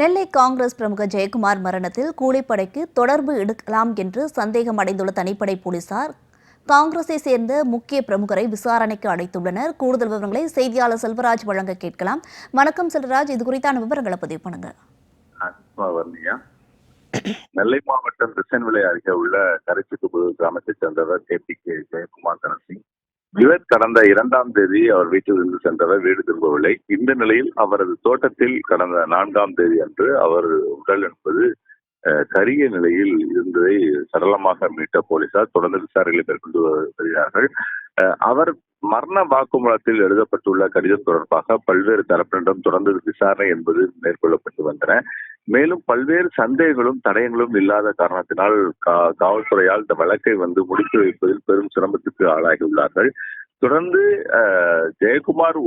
நெல்லை காங்கிரஸ் பிரமுகர் ஜெயக்குமார் மரணத்தில் கூலிப்படைக்கு தொடர்பு எடுக்கலாம் என்று சந்தேகம் அடைந்துள்ள தனிப்படை போலீசார் காங்கிரஸை சேர்ந்த முக்கிய பிரமுகரை விசாரணைக்கு அழைத்துள்ளனர். கூடுதல் விவரங்களை செய்தியாளர் செல்வராஜ் வழங்க கேட்கலாம். வணக்கம் செல்வராஜ். இது குறித்தான விவரங்களை பதிவு பண்ணுங்க. நெல்லை மாவட்டம் கிருஷ்ணன்விளை அருகே உள்ள கரைச்சிக்குப்புது கிராமத்தைச் சேர்ந்தவர் K P K Jayakumar Dhanasingh கடந்த இரண்டாம் தேதி அவர் வீட்டிலிருந்து சென்றவர் வீடு திரும்பவில்லை. இந்த நிலையில் அவரது தோட்டத்தில் கடந்த நான்காம் தேதி அன்று அவர் உடல் என்பது கரிய நிலையில் இருந்ததை சடலமாக மீட்ட போலீசார் தொடர்ந்து விசாரணைகளை மேற்கொண்டு வருகிறார்கள். அவர் மரண வாக்குமூலத்தில் எழுதப்பட்டுள்ள கடிதம் தொடர்பாக பல்வேறு தரப்பினரிடம் தொடர்ந்து விசாரணை என்பது மேற்கொள்ளப்பட்டு வந்தன. மேலும் பல்வேறு சந்தேகங்களும் தடயங்களும் இல்லாத காரணத்தினால் கா- காவல்துறையால் இந்த வழக்கை வந்து முடித்து வைப்பதில் பெரும் சிரமத்துக்கு ஆளாகியுள்ளார்கள். தொடர்ந்து ஜெயக்குமார்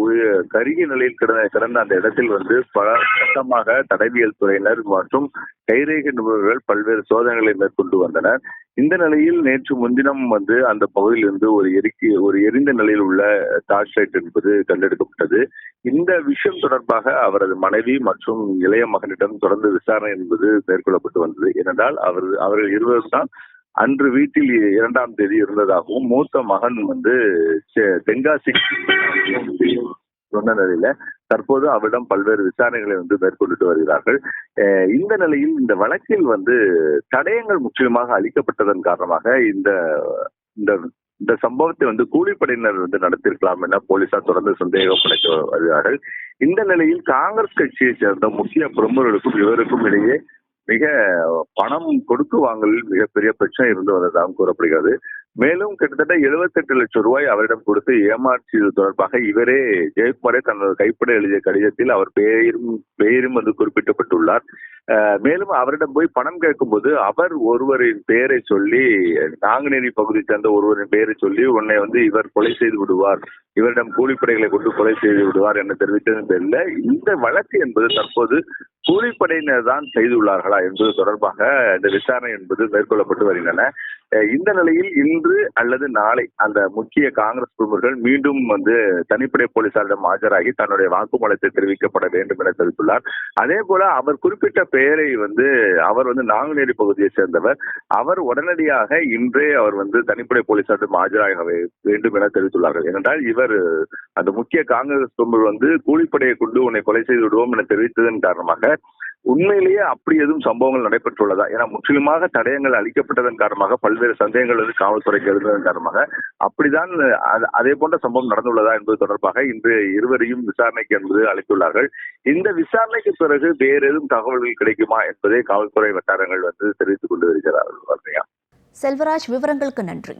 கருகிய நிலையில் கிடந்த கிடந்த அந்த இடத்தில் வந்து பல சட்டமாக தடவியல் துறையினர் மற்றும் கைரேகை நிபுணர்கள் பல்வேறு சோதனைகளை மேற்கொண்டு வந்தனர். இந்த நிலையில் நேற்று முன்தினம் வந்து அந்த பகுதியில் இருந்து ஒரு எரிக்கி ஒரு எரிந்த நிலையில் உள்ள டார்ச் லைட் என்பது கண்டெடுக்கப்பட்டது. இந்த விஷயம் தொடர்பாக அவரது மனைவி மற்றும் இளைய மகனிடம் தொடர்ந்து விசாரணை என்பது மேற்கொள்ளப்பட்டு வந்தது. ஏனென்றால் அவர் அவர்கள் இருவரும் தான் அன்று வீட்டில் இரண்டாம் தேதி இருந்ததாகவும் மூத்த மகன் வந்து தென்காசி சொன்ன நிலையில தற்போது அவரிடம் பல்வேறு விசாரணைகளை வந்து மேற்கொண்டுட்டு வருகிறார்கள். இந்த நிலையில் இந்த வழக்கில் வந்து தடயங்கள் முற்றிலுமாக அளிக்கப்பட்டதன் காரணமாக இந்த இந்த இந்த சம்பவத்தை வந்து கூலிப்படையினர் வந்து நடத்திருக்கலாம் என போலீசார் தொடர்ந்து சந்தேகப்படைத்து வருகிறார்கள். இந்த நிலையில் காங்கிரஸ் கட்சியை சேர்ந்த முக்கிய பிரமுகர்களுக்கும் இவருக்கும் இடையே மிக பணம் கொடுக்கு வாங்கலில் மிகப்பெரிய பிரச்சனை இருந்து வந்ததாகவும் கூறப்படுகிறது. மேலும் கிட்டத்தட்ட 78 லட்சம் ரூபாய் அவரிடம் கொடுத்து ஏமாற்றியது தொடர்பாக இவரே ஜெயக்குமாரே தனது கைப்பட எழுதிய கடிதத்தில் அவர் பெயரும் பெயரும் வந்து குறிப்பிட்டப்பட்டுள்ளார். மேலும் அவரிடம் போய் பணம் கேட்கும்போது அவர் ஒருவரின் பெயரை சொல்லி நாங்குநேரி பகுதியை சேர்ந்த ஒருவரின் பெயரை சொல்லி உன்னை வந்து இவர் கொலை செய்து விடுவார். இவரிடம் கூலிப்படைகளை கொண்டு கொலை செய்து விடுவார் என தெரிவித்ததும் தெரியல. இந்த வழக்கு என்பது தற்போது கூலிப்படையினர் தான் செய்துள்ளார்களா என்பது தொடர்பாக இந்த விசாரணை என்பது மேற்கொள்ளப்பட்டு வருகின்றன. இந்த நிலையில் இன்று அல்லது நாளை அந்த முக்கிய காங்கிரஸ் பிரமுகர்கள் மீண்டும் வந்து தனிப்படை போலீசாரிடம் ஆஜராகி தன்னுடைய வாக்குமூலத்தை தெரிவிக்கப்பட வேண்டும் என தெரிவித்துள்ளார். அதே போல அவர் குறிப்பிட்ட பெயரை வந்து அவர் வந்து நாங்குநேரி பகுதியை சேர்ந்தவர். அவர் உடனடியாக இன்றே அவர் வந்து தனிப்படை போலீசாரிடம் ஆஜராக வேண்டும் என தெரிவித்துள்ளார்கள். ஏனென்றால் இவர் அந்த முக்கிய காங்கிரஸ் பிரமுகர் வந்து கூலிப்படையை கொண்டு உன்னை கொலை செய்து விடுவோம் என தெரிவித்ததன் காரணமாக உண்மையிலேயே அப்படி எதுவும் சம்பவங்கள் நடைபெற்றுள்ளதா? ஏன்னா முற்றிலுமாக தடயங்கள் அளிக்கப்பட்டதன் காரணமாக பல்வேறு சந்தேகங்கள் வந்து காவல்துறைக்கு எழுந்ததன் காரணமாக அப்படிதான் அதே போன்ற சம்பவம் நடந்துள்ளதா என்பது தொடர்பாக இன்று இருவரையும் விசாரணைக்கு என்பது அழைத்துள்ளார்கள் இந்த விசாரணைக்கு பிறகு வேறு எதுவும் தகவல்கள் கிடைக்குமா என்பதை காவல்துறை வட்டாரங்கள் வந்து தெரிவித்துக் கொண்டு வருகிறார்கள் செல்வராஜ் விவரங்களுக்கு நன்றி.